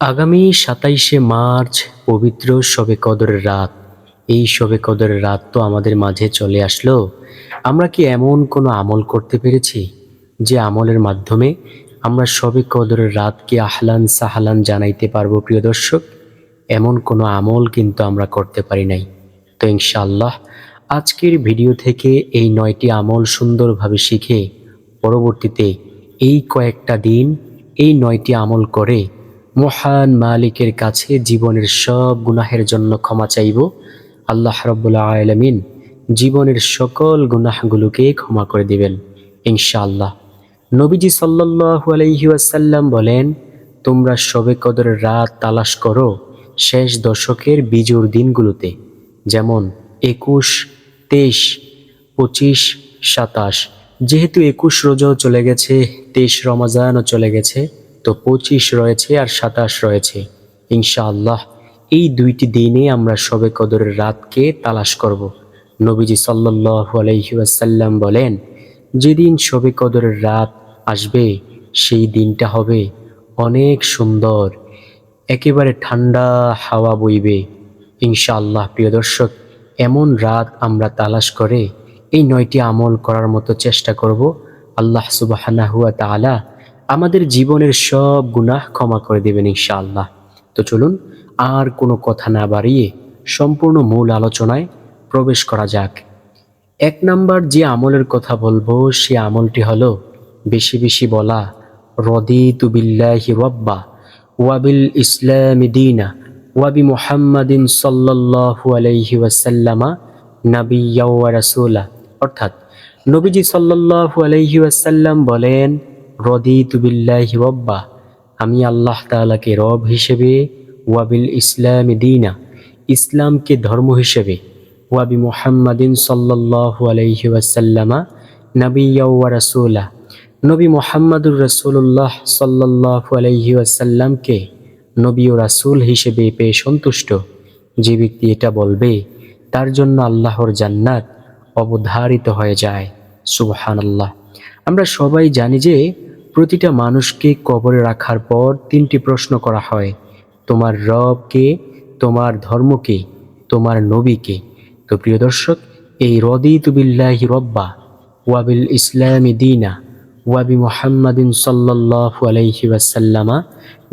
আগামী সাতাইশে মার্চ পবিত্র শবে কদরের রাত। এই শবে কদরের রাত তো আমাদের মাঝে চলে আসলো। আমরা কি এমন কোনো আমল করতে পেরেছি যে আমলের মাধ্যমে আমরা শবে কদরের রাতকে আহলান সাহালান জানাইতে পারব, প্রিয় দর্শক? এমন কোনো আমল কিন্তু আমরা করতে পারি নাই। তো ইনশাআল্লাহ, আজকের ভিডিও থেকে এই নয়টি আমল সুন্দরভাবে শিখে পরবর্তীতে এই কয়েকটা দিন এই নয়টি আমল করে মহান মালিকের কাছে জীবনের সব গুনাহের জন্য ক্ষমা চাইব। আল্লাহ রব্বুল্লা আলমিন জীবনের সকল গুনাহগুলোকে ক্ষমা করে দিবেন, ইনশাআল্লাহ। নবীজি সাল্লাল্লাহু আলাইহি ওয়াসাল্লাম বলেন, তোমরা শবে কদরের রাত তালাশ করো শেষ দশকের বিজোর দিনগুলোতে, যেমন একুশ, তেইশ, পঁচিশ, সাতাশ। যেহেতু একুশ রোজাও চলে গেছে, তেইশ রমাজানও চলে গেছে তো পঁচিশ রয়েছে আর সাতাশ রয়েছে। ইনশাআল্লাহ, এই দুইটি দিনে আমরা শবে কদরের রাতকে তালাশ করব। নবীজি সাল্লাল্লাহু আলাইহি ওয়াসাল্লাম বলেন, যেদিন শবে কদরের রাত আসবে, সেই দিনটা হবে অনেক সুন্দর, একেবারে ঠান্ডা হাওয়া বইবে। ইনশাআল্লাহ, প্রিয় দর্শক, এমন রাত আমরা তালাশ করে এই নয়টি আমল করার মতো চেষ্টা করব। আল্লাহ সুবাহানা হুয়া তালা আমাদের জীবনের সব গুনাহ ক্ষমা করে দেবেন ইনশাআল্লাহ। তো চলুন, আর কোনো কথা না বাড়িয়ে সম্পূর্ণ মূল আলোচনায় প্রবেশ করা যাক। এক নাম্বার যে আমলের কথা বলব, সে আমলটি হলো বেশি বেশি বলা রদি তুবিল্লাহি রব্বা ওয়াবিল ইসলাম দিনা ওয়াবি মুহাম্মাদিন সাল্লাল্লাহু আলাইহি ওয়াসাল্লামা নাবিয়্যা ওয়া রাসূলা। অর্থাৎ নবীজি সাল্লাল্লাহু আলাইহি ওয়াসাল্লাম বলেন রদি তুবিল্লাহি রব্বা, আমি আল্লাহ তাআলাকে রব হিসেবে ওয়াবিল ইসলাম দিনা, ইসলামকে ধর্ম হিসেবে ওয়াবি মুহাম্মাদিন সাল্লাল্লাহু আলাইহি ওয়াসাল্লামা, নাবিয়্যা ওয়া রাসূলা, নবী মোহাম্মদুর রসুল্লাহ সাল্লাহু আলাইহি আসাল্লামকে নবী ও রাসুল হিসেবে পেয়ে সন্তুষ্ট। যে ব্যক্তি এটা বলবে, তার জন্য আল্লাহর জান্নাত অবধারিত হয়ে যায়। সুবহান আল্লাহ আমরা সবাই জানি যে প্রতিটা মানুষকে কবরে রাখার পর তিনটি প্রশ্ন করা হয়। তোমার রবকে তোমার ধর্মকে তোমার নবীকে তো প্রিয় দর্শক, এই রদি তুবিল্লাহি রব্বা ওয়াবিল ইসলামী দিনা ওয়াবি মোহাম্মদিন সাল্লাহু আলাইহি ওয়াসাল্লামা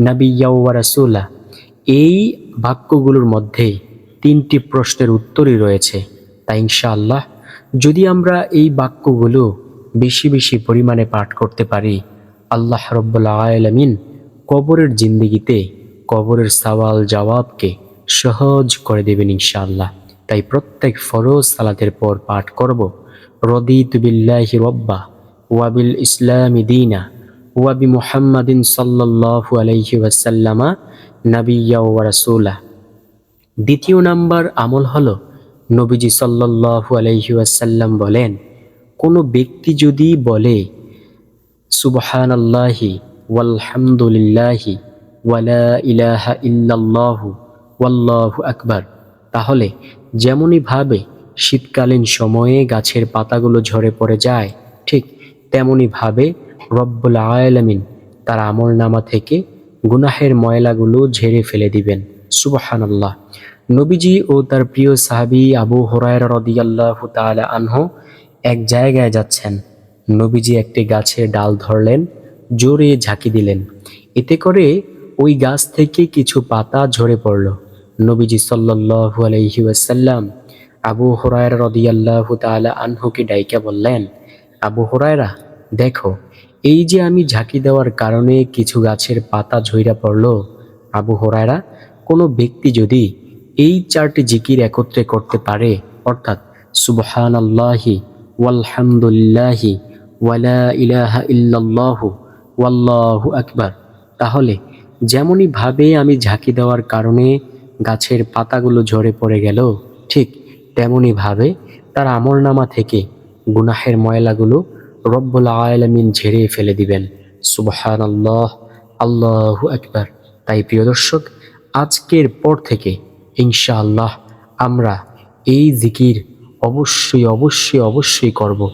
নাবিয়া ওয়া রাসূলা, এই বাক্যগুলোর মধ্যে তিনটি প্রশ্নের উত্তরই রয়েছে। তাই ইনশাআল্লাহ, যদি আমরা এই বাক্যগুলো বেশি বেশি পরিমাণে পাঠ করতে পারি আল্লাহ রব্বুল্লা আলমিন কবরের জিন্দিগিতে কবরের সওয়াল জবাবকে সহজ করে দেবেন ইনশাআল্লাহ। তাই প্রত্যেক ফরজ সালাতের পর পাঠ করব। রদি তুবিল্লাহি রব্বা ওয়াবিল ইসলামি দিনা ওয়াবি মুহাম্মাদিন সাল্লাল্লাহু আলাইহি ওয়াসাল্লামা নাবিয়্যা ওয়া দ্বিতীয় নাম্বার আমল হলো নবীজি সাল্লাল্লাহু আলাইহি ওয়াসাল্লাম বলেন, কোনো ব্যক্তি যদি বলে সুবহানাল্লাহি ওয়ালহামদুলিল্লাহি ওয়ালা ইলাহা ইল্লাল্লাহু ওয়াল্লাহু আকবার। তাহলে যেমনইভাবে শীতকালীন সময়ে গাছের পাতাগুলো ঝরে পড়ে যায়, ঠিক তেমনইভাবে রব্বুল আয়ালামিন তার আমল নামা থেকে গুনাহের ময়লাগুলো ঝেড়ে ফেলে দিবেন সুবহান আল্লাহ নবীজি ও তার প্রিয় সাহাবি আবু হরায় রদিয়াল্লাহ তালা আনহ এক জায়গায় যাচ্ছেন। নবীজি একটি গাছের ডাল ধরলেন, জোরে ঝাঁকি দিলেন। এতে করে ওই গাছ থেকে কিছু পাতা ঝরে পড়ল। নবীজি সাল্লাহু আলহি ওয়াসাল্লাম আবু হরায় রদিয়াল্লাহ তালা আনহুকে ডাইকা বললেন, আবু হরায়রা, দেখো, এই যে আমি ঝাঁকি দেওয়ার কারণে কিছু গাছের পাতা ঝইরা পড়ল। আবু হরায়রা, কোনো ব্যক্তি যদি এই চারটি জিকির একত্রে করতে পারে, অর্থাৎ সুবহান আল্লাহি ওয়ালহামদুলিল্লাহি ওয়ালা ইলাহা ইল্লাল্লাহু, ওয়াল্লাহু আকবার। তাহলে যেমনই ভাবে আমি ঝাঁকি দেওয়ার কারণে গাছের পাতাগুলো ঝরে পড়ে গেল, ঠিক তেমনই ভাবে তার আমল নামা থেকে গুনাহের ময়লাগুলো রব্বুল আয়ালামিন ঝেড়ে ফেলে দিবেন। সুবহান আল্লাহ আল্লাহু আকবার। তাই প্রিয় দর্শক, আজকের পর থেকে ইনশাআল্লাহ আমরা এই জিকির অবশ্যই অবশ্যই অবশ্যই করব।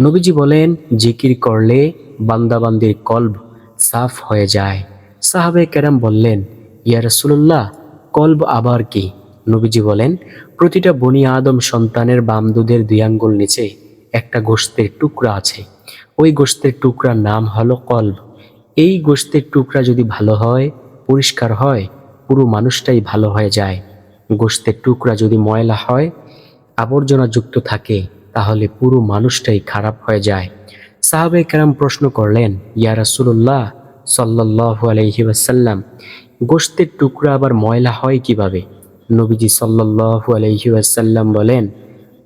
নবীজি বলেন, জিকির করলে বান্দাবান্দির কল্ব সাফ হয়ে যায়। সাহাবে কেরাম বললেন, ইয়া রাসূলুল্লাহ, কলব আবার কি? নবীজি বলেন, প্রতিটা বনি আদম সন্তানের বাম দুধের দুই নিচে একটা গোশতের টুকরা আছে। ওই গোশতের টুকরার নাম হলো কলব। এই গোশতের টুকরা যদি ভালো হয়, পরিষ্কার হয়, পুরো মানুষটাই ভালো হয়ে যায়। গোশতের টুকরা যদি ময়লা হয় আবর্জনাযুক্ত থাকে, তাহলে পুরো মানুষটাই খারাপ হয়ে যায়। সাহাবে কেরাম প্রশ্ন করলেন, ইয়া রাসূলুল্লাহ সাল্লাহ আলহি ওয়াসাল্লাম, গোশতের টুকরা আবার ময়লা হয় কীভাবে? নবীজি সাল্লাহ আলহি ওয়াসাল্লাম বলেন,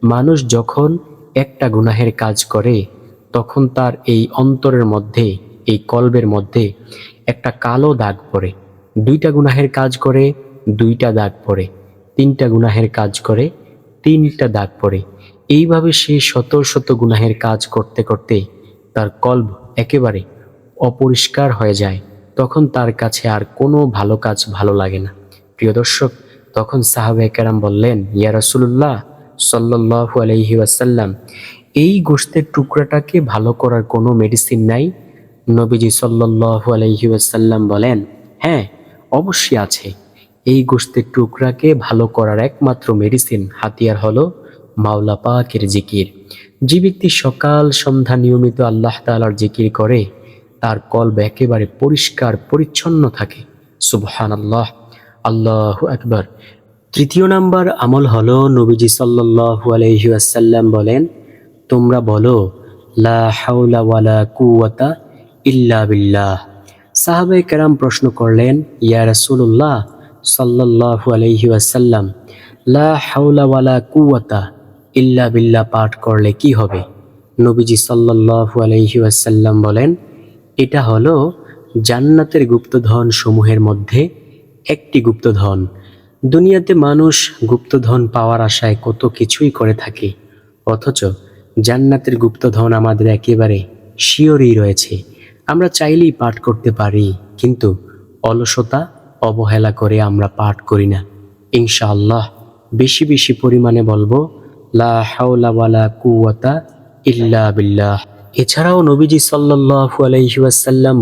মানুষ যখন একটা গুনাহের কাজ করে, তখন তার এই অন্তরের মধ্যে, এই কলবের মধ্যে একটা কালো দাগ পড়ে। দুইটা গুনাহের কাজ করে, দুইটা দাগ পড়ে। তিনটা গুনাহের কাজ করে তিনটা দাগ পড়ে। এইভাবে সে শত শত গুনাহের কাজ করতে করতে তার কল্ব একেবারে অপরিষ্কার হয়ে যায়। তখন তার কাছে আর কোনো ভালো কাজ ভালো লাগে না। প্রিয় দর্শক, তখন সাহাবে কেরাম বললেন, ইয়া রাসুল্লাহ সাল্লাহ আলহি ওয়াসাল্লাম, এই গোষ্ঠের টুকরাটাকে ভালো করার কোনো মেডিসিন নাই? নবীজি সাল্লাহ আলহি ওয়াসাল্লাম বলেন হ্যাঁ অবশ্যই আছে। এই গোষ্ঠের টুকরাকে ভালো করার একমাত্র মেডিসিন হাতিয়ার হলো মাওলা পাকের জিকির। যে ব্যক্তি সকাল সন্ধ্যা নিয়মিত আল্লাহ তালার জিকির করে, তার কল্ব একেবারে পরিষ্কার, পরিচ্ছন্ন থাকে। সুবহান আল্লাহ আল্লাহ একবার তৃতীয় নাম্বার আমল হলো নবীজি সাল্লাল্লাহু আলাইহি ওয়াসাল্লাম বলেন, তোমরা বলো, লা কুওয়াতা ইল্লা বিল্লাহ। সাহাবে কেরাম প্রশ্ন করলেন, ইয়া রাসূলুল্লাহ সাল্লাল্লাহু আলাইহি ওয়াসাল্লাম, লা হাওলা ওয়ালা কুওয়াতা ইল্লা বিল্লাহ পাঠ করলে কি হবে? নবীজি সাল্লাল্লাহু আলাইহি ওয়াসাল্লাম বলেন, এটা হলো জান্নাতের গুপ্তধন সমূহের মধ্যে একটি গুপ্তধন। দুনিয়াতে মানুষ গুপ্তধন পাওয়ার আশায় কত কিছুই করে থাকে, অথচ জান্নাতের গুপ্তধন আমাদের একেবারে শিওরই রয়েছে। আমরা চাইলেই পাঠ করতে পারি, কিন্তু অলসতা অবহেলা করে আমরা পাঠ করি না। ইনশাআল্লাহ বেশি বেশি পরিমাণে বলব, লা ইল্লা বিল্লাহ। এছাড়াও নবীজি সাল্লাল্লাহু আলাইহি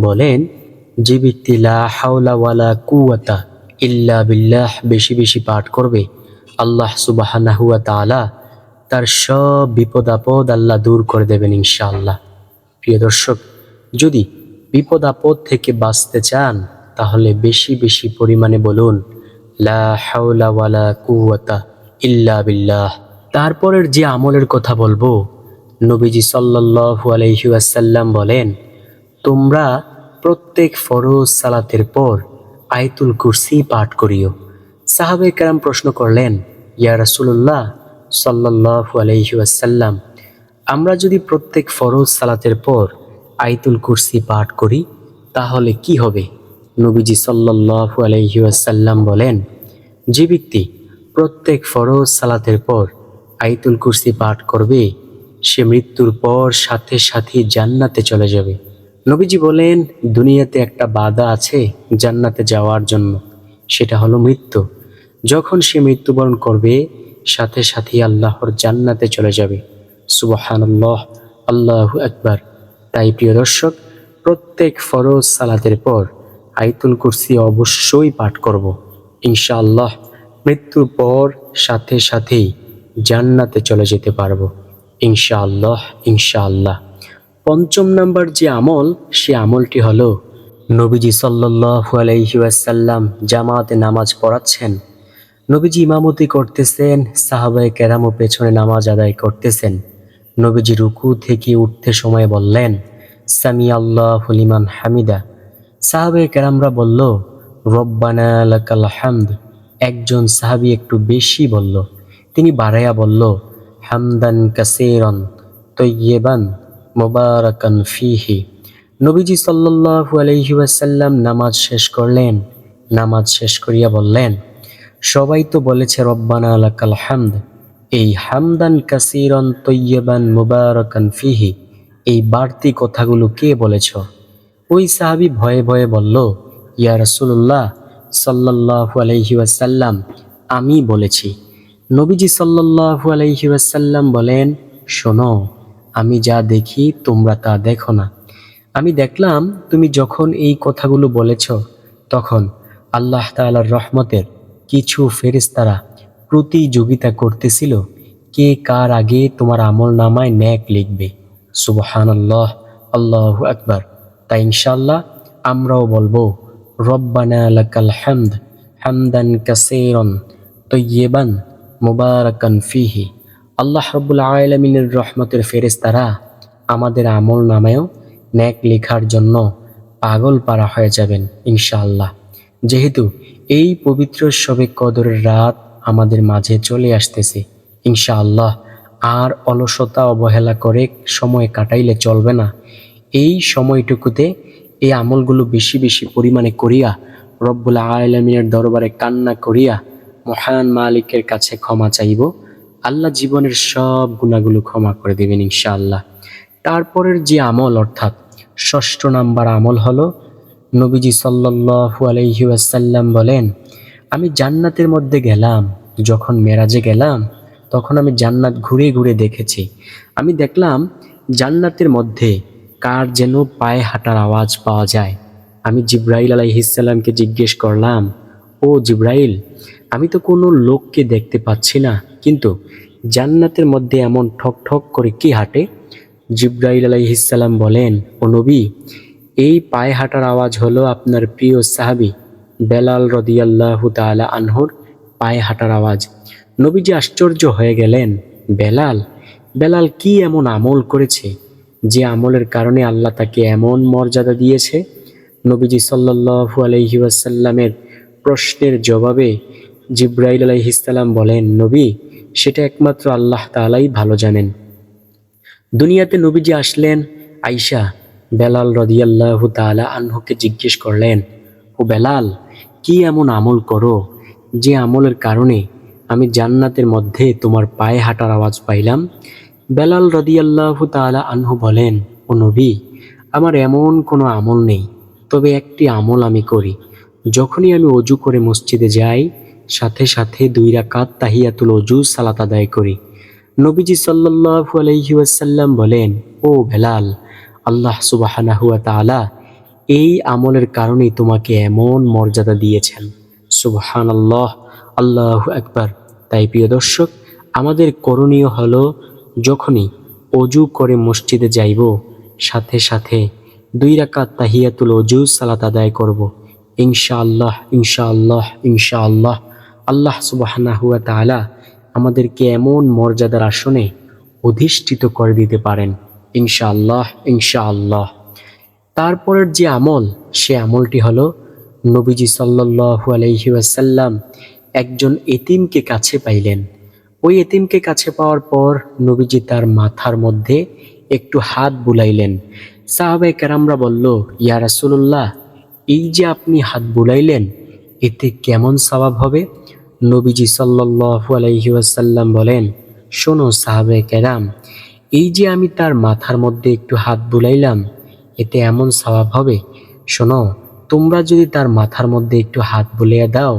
বলেন, যে ব্যক্তি লা কুওয়াতা ইল্লা বিল্লাহ বেশি বেশি পাঠ করবে, আল্লাহ সুবহানাহু ওয়া তার সব বিপদ আপদ আল্লাহ দূর করে দেবেন ইনশাআল্লাহ। প্রিয় দর্শক, যদি বিপদ আপদ থেকে বাঁচতে চান তাহলে বেশি বেশি পরিমাণে বলুন, লা বিল্লাহ তারপরের যে আমলের কথা বলব, নবীজি সাল্লাল্লাহু আলাইহি ওয়াসাল্লাম বলেন, তোমরা প্রত্যেক ফরজ সালাতের পর আয়তুল কুরসি পাঠ করিও। সাহাবে কেরাম প্রশ্ন করলেন, ইয়া রাসূলুল্লাহ সাল্লাল্লাহু আলাইহি ওয়াসাল্লাম, আমরা যদি প্রত্যেক ফরজ সালাতের পর আয়তুল কুরসি পাঠ করি, তাহলে কি হবে? নবীজি সাল্লাল্লাহু আলাইহি ওয়াসাল্লাম বলেন, যে ব্যক্তি প্রত্যেক ফরজ সালাতের পর আইতুল কুরসি পাঠ করবে, সে মৃত্যুর পর সাথে সাথে জান্নাতে চলে যাবে। নবীজি বলেন, দুনিয়াতে একটা বাধা আছে জান্নাতে যাওয়ার জন্য, সেটা হলো মৃত্যু। যখন সে মৃত্যুবরণ করবে, সাথে সাথে আল্লাহর জান্নাতে চলে যাবে। সুবহানাল্লাহ, আল্লাহু আকবার। তাই প্রিয় দর্শক, প্রত্যেক ফরজ সালাতের পর আইতুল কুরসি অবশ্যই পাঠ করব। ইনশাআল্লাহ মৃত্যুর পর সাথে সাথেই জান্নাতে চলে যেতে পারব। ইনশাআল্লাহ ইনশাআল্লাহ। পঞ্চম নাম্বার যে আমল, সে আমলটি হলো, নবীজি সাল্লাল্লাহু আলাইহি ওয়াসাল্লাম জামাতে নামাজ পড়াচ্ছেন। নবীজি ইমামতি করতেছেন, সাহাবায়ে কেরামও পেছনে নামাজ আদায় করতেছেন। নবীজি রুকু থেকে উঠতে সময় বললেন সামি আল্লাহ লিমান হামিদা। সাহাবায়ে কেরামরা বলল, রব্বানা হামদ। একজন সাহাবী একটু বেশি বলল। তিনি বাড়াইয়া বলল, হামদান কাসিরন তৈয়েবান মোবারকান ফিহি। নবীজি সাল্লাল্লাহু আলাইহি ওয়াসাল্লাম নামাজ শেষ করলেন। নামাজ শেষ করিয়া বললেন, সবাই তো বলেছে, রব্বানা লাকাল হামদ। এই হামদান কাসিরন তৈয়বান মুবারকান ফিহি, এই বাড়তি কথাগুলো কে বলেছ? ওই সাহাবী ভয়ে ভয়ে বলল, ইয়া রাসূলুল্লাহ, সাল্লাল্লাহু আলাইহি ওয়াসাল্লাম, আমি বলেছি। নবীজি আলাইহি ওয়াসাল্লাম বলেন, শোনো, আমি যা দেখি তোমরা তা দেখো না। আমি দেখলাম, তুমি যখন এই কথাগুলো বলেছ, তখন আল্লাহ তাআলার রহমতের কিছু ফেরেশতারা প্রতিযোগিতা করতেছিল, কে কার আগে তোমার আমল নামায় ন্যাক লিখবে। সুবহানাল্লাহ, আল্লাহ আকবার। তাই ইনশাল্লাহ আমরাও বলব, রব্বানা লাকাল হামদ, হামদান কাসীরান তৈয়বান মুবারাকান ফিহি। আল্লাহ রব্বুল আলমিনের রহমতের ফেরেশতারা আমাদের আমল নামেও ন্যাক লেখার জন্য পাগল পারা হয়ে যাবেন ইনশাআল্লাহ। যেহেতু এই পবিত্র শবে কদরের রাত আমাদের মাঝে চলে আসতেছে, ইনশাআল্লাহ আর অলসতা অবহেলা করে সময় কাটাইলে চলবে না। এই সময়টুকুতে এই আমলগুলো বেশি বেশি পরিমাণে করিয়া রব্বুল আলমিনের দরবারে কান্না করিয়া মহান মালিকের কাছে ক্ষমা চাইব। আল্লাহ জীবনের সব গুণাগুলো ক্ষমা করে দেবেন ইনশাআল্লাহ। তারপরের যে আমল অর্থাৎ ষষ্ঠ নাম্বার আমল হলো, নবীজি সাল্লাল্লাহু আলাইহি ওয়াসাল্লাম বলেন, আমি জান্নাতের মধ্যে গেলাম, যখন মেরাজে গেলাম, তখন আমি জান্নাত ঘুরে ঘুরে দেখেছি। আমি দেখলাম জান্নাতের মধ্যে কার যেন পায়ে হাঁটার আওয়াজ পাওয়া যায়। আমি জিব্রাইল আলাইহিসাল্লামকে জিজ্ঞেস করলাম, ও জিব্রাইল, আমি তো কোনো লোককে দেখতে পাচ্ছি না, কিন্তু জান্নাতের মধ্যে এমন ঠক ঠক করে কি হাঁটে? জিব্রাইল আলাইহিসাল্লাম বলেন, ও নবী, এই পায়ে হাঁটার আওয়াজ হলো আপনার প্রিয় সাহাবি বেলাল রদিয়াল্লাহু তাআলা আনহর পায়ে হাঁটার আওয়াজ। নবীজি আশ্চর্য হয়ে গেলেন, বেলাল বেলাল কি এমন আমল করেছে? যে আমলের কারণে আল্লাহ তাকে এমন মর্যাদা দিয়েছে, নবীজি সাল্লাল্লাহু আলাইহি ওয়াসাল্লামের প্রশ্নের জবাবে জিব্রাইল আলাইহিসসালাম বলেন, নবী, সেটা একমাত্র আল্লাহ তাআলাই ভালো জানেন। দুনিয়াতে নবীজি আসলেন আইসা বেলাল রদিয়াল্লাহ তাআলা আনহুকে জিজ্ঞেস করলেন, ও বেলাল, কি এমন আমল করো যে আমলের কারণে আমি জান্নাতের মধ্যে তোমার পায়ে হাঁটার আওয়াজ পাইলাম? বেলাল রদিয়াল্লাহু তাআলা আনহু বলেন, ও নবী, আমার এমন কোনো আমল নেই, তবে একটি আমল আমি করি। যখনই আমি অজু করে মসজিদে যাই, সাথে সাথে দুই রাকাত তাহিয়াতুল অজু সালাত আদায় করি। নবীজি সাল্লাল্লাহু আলাইহি ওয়াসাল্লাম বলেন, ও বেলাল, আল্লাহ সুবাহানাহু ওয়া তাআলা এই আমলের কারণেই তোমাকে এমন মর্যাদা দিয়েছেন। সুবহানাল্লাহ, আল্লাহ একবার তাই প্রিয় দর্শক, আমাদের করণীয় হলো যখনই অজু করে মসজিদে যাইব, সাথে সাথে দুই রাকাত তাহিয়াতুল অজু সালাত আদায় করব। ইনশাআল্লাহ ইনশাআল্লাহ ইনশাআল্লাহ। আল্লাহ সুবাহানাহু ওয়া তাআলা আমাদেরকে এমন মর্যাদার আসনে অধিষ্ঠিত করে দিতে পারেন। ইনশাআল্লাহ ইনশাআল্লাহ। তারপরের যে আমল, সে আমলটি হলো নবীজি সাল্লাল্লাহু আলাইহি ওয়াসাল্লাম একজন এতিমকে কাছে পাইলেন। ওই এতিমকে কাছে পাওয়ার পর নবীজি তার মাথার মধ্যে একটু হাত বুলাইলেন। সাহাবে কেরামরা বলল, ইয়া রাসূলুল্লাহ, এই যে আপনি হাত বুলাইলেন, এতে কেমন স্বভাব হবে? নবীজি সাল্লাল্লাহু আলাইহি ওয়াসাল্লাম বলেন, শোনো সাহাবে কেরাম, এই যে আমি তার মাথার মধ্যে একটু হাত বুলাইলাম, এতে এমন স্বভাব হবে? শোনো, তোমরা যদি তার মাথার মধ্যে একটু হাত বুলিয়ে দাও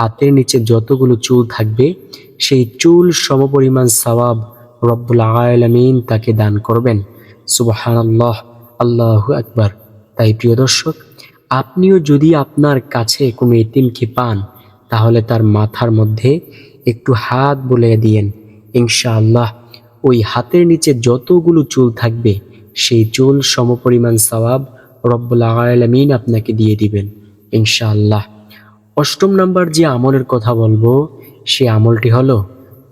হাতের নিচে যতগুলো চুল থাকবে, সেই চুল সমপরিমাণ সওয়াব রব্বুল আলামিন তাকে দান করবেন। সুবাহান আল্লাহ আল্লাহ আকবার। তাই প্রিয় দর্শক, আপনিও যদি আপনার কাছে কোনো এতিমকে পান, তাহলে তার মাথার মধ্যে একটু হাত বলে দিয়েন। ইনশাআল্লাহ, ওই হাতের নিচে যতগুলো চুল থাকবে, সেই চুল সমপরিমাণ সওয়াব রব্বুল আলামিন আপনাকে দিয়ে দিবেন। ইনশাআল্লাহ। অষ্টম নাম্বার যে আমলের কথা বলব, সে আমলটি হলো,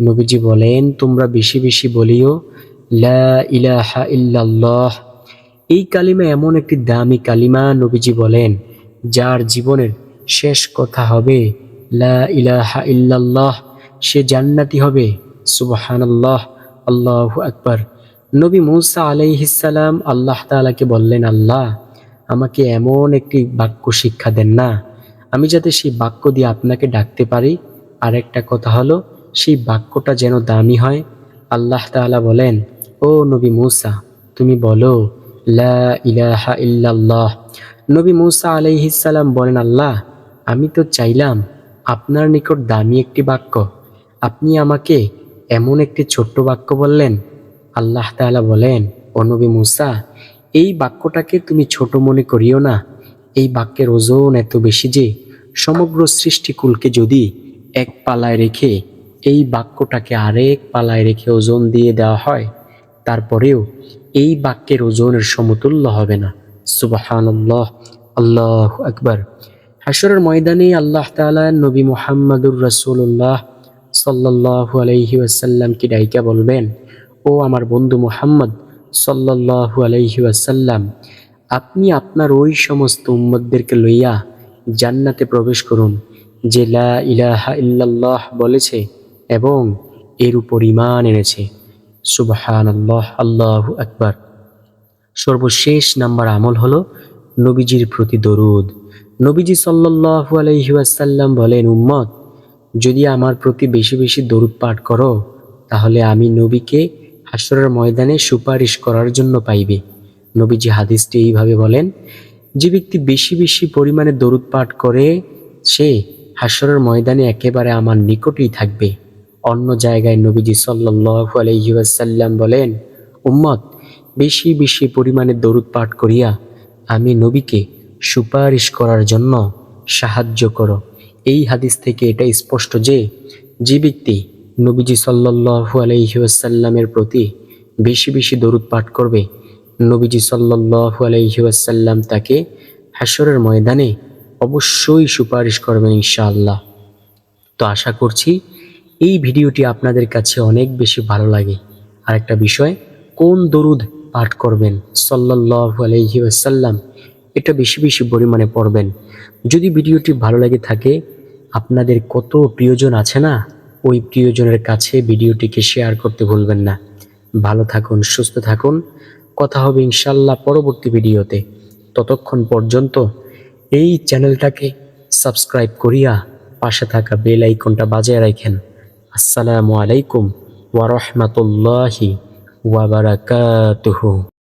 নবীজি বলেন, তোমরা বেশি বেশি বলিও, লা ইলাহা ইল্লাল্লাহ। এই কালিমা এমন একটি দামি কালিমা, নবীজি বলেন, যার জীবনের শেষ কথা হবে, লা ইলাহা ইল্লাল্লাহ। সে জান্নাতি হবে, সুবহানাল্লাহ। আল্লাহ আকবার। নবী মুসা আলাইহিসাল্লাম আল্লাহ তাআলাকে বললেন, আল্লাহ, আমাকে এমন একটি বাক্য শিক্ষা দেন না আমি যাতে সেই বাক্য দিয়ে আপনাকে ডাকতে পারি। আর একটা কথা হলো, সেই বাক্যটা যেন দামি হয়। আল্লাহ তাআলা বলেন, ও নবী মুসা, তুমি বলো, লা ইলাহা নবী মুসা আলাইহিসাল্লাম বলেন, আল্লাহ, আমি তো চাইলাম আপনার নিকট দামি একটি বাক্য। আপনি আমাকে এমন একটি ছোট্ট বাক্য বললেন। আল্লাহ তাআলা বলেন, ও নবী মুসা, এই বাক্যটাকে তুমি ছোট মনে করিও না। এই বাক্যের ওজন এত বেশি যে সমগ্র সৃষ্টিকুলকে যদি এক পালায় রেখে এই বাক্যটাকে আরেক পালায় রেখে ওজন দিয়ে দেওয়া হয়, তারপরেও এই বাক্যের ওজনের সমতুল্য হবে না। সুবাহান্লাহ আল্লাহ আকবার। হাসরের ময়দানে আল্লাহ তাআলা নবী মোহাম্মদুর রাসূলুল্লাহ সাল্লাল্লাহু আলাইহি ওয়াসাল্লামকে ডাইকা বলবেন, ও আমার বন্ধু মোহাম্মদ সাল্লাল্লাহু আলাইহি ওয়াসাল্লাম আপনি আপনার ওই সমস্ত উম্মতদেরকে লইয়া জান্নাতে প্রবেশ করুন, যে লা ইলাহা ইল্লাল্লাহ বলেছে এবং এর উপর ইমান এনেছে। সুবহানাল্লাহ, আল্লাহ আকবার। সর্বশেষ নাম্বার আমল হলো নবীজির প্রতি দরুদ। নবীজি সাল্লাল্লাহু আলাইহি ওয়াসাল্লাম বলেন, উম্মত, যদি আমার প্রতি বেশি বেশি দরুদ পাঠ করো, তাহলে আমি নবীকে হাসরের ময়দানে সুপারিশ করার জন্য পাইবে। নবীজি হাদিসটি এইভাবে বলেন, যে ব্যক্তি বেশি বেশি পরিমাণে দরুদ পাঠ করে, সে হাসরের ময়দানে একেবারে আমার নিকটেই থাকবে। অন্য জায়গায় নবীজি সাল্লাল্লাহু আলাইহি ওয়াসাল্লাম বলেন, উম্মত, বেশি বেশি পরিমাণে দরুদ পাঠ করিয়া আমি নবীকে সুপারিশ করার জন্য সাহায্য করো। এই হাদিস থেকে এটা স্পষ্ট যে যে ব্যক্তি নবীজি সাল্লাল্লাহু আলাইহি ওয়াসাল্লামের প্রতি বেশি বেশি দরুদ পাঠ করবে নবীজি সাল্লাল্লাহু আলাইহি ওয়াসাল্লাম তাকে হাসরের ময়দানে অবশ্যই সুপারিশ করবেন ইনশাআল্লাহ। তো আশা করছি এই ভিডিওটি আপনাদের কাছে অনেক বেশি ভালো লাগে। আর একটা বিষয়, কোন দরুদ পাঠ করবেন সাল্লাল্লাহু আলাইহি ওয়াসাল্লাম? এটা বেশি বেশি পরিমাণে পড়বেন। যদি ভিডিওটি ভালো লাগে থাকে, আপনাদের কত প্রিয়জন আছে না, ওই প্রিয়জনের কাছে ভিডিওটিকে শেয়ার করতে ভুলবেন না। ভালো থাকুন, সুস্থ থাকুন। কথা হবে ইনশাল্লাহ পরবর্তী ভিডিওতে। ততক্ষণ পর্যন্ত এই চ্যানেলটাকে সাবস্ক্রাইব করিয়া পাশে থাকা বেল আইকনটা বাজায় রাখেন। আসসালামু আলাইকুম ওয়ারহমতুল্লাহি ওয়াবারাকাতুহু ওয়া বারাকাতুহু।